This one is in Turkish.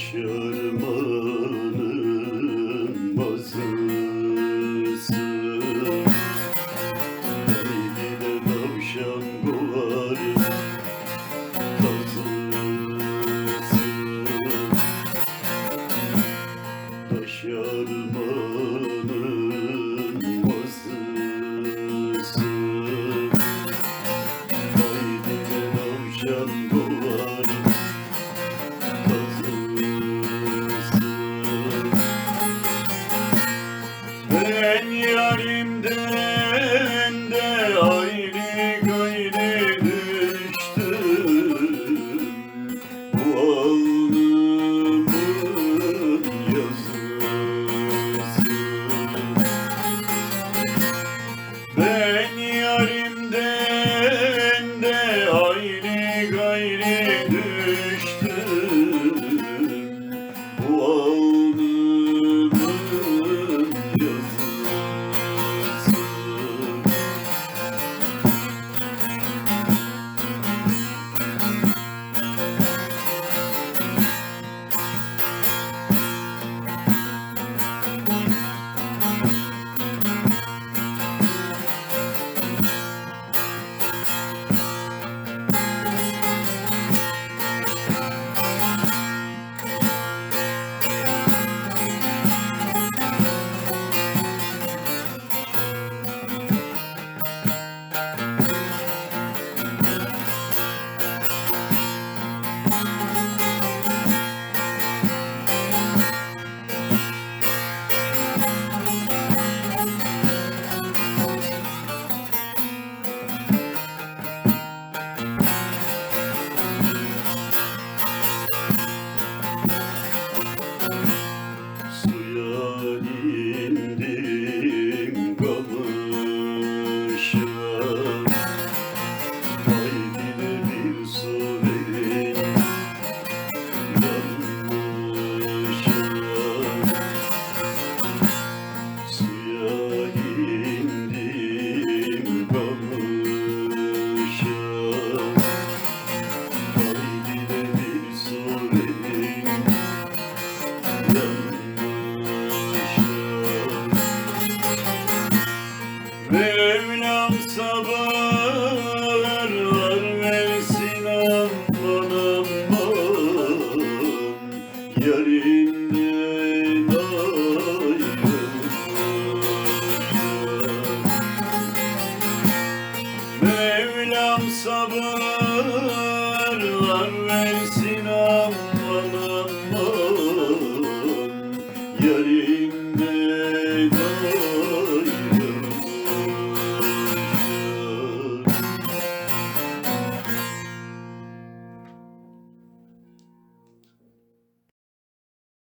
yaşarım sabahlar versin aman aman. Yarim de Mevlam sabah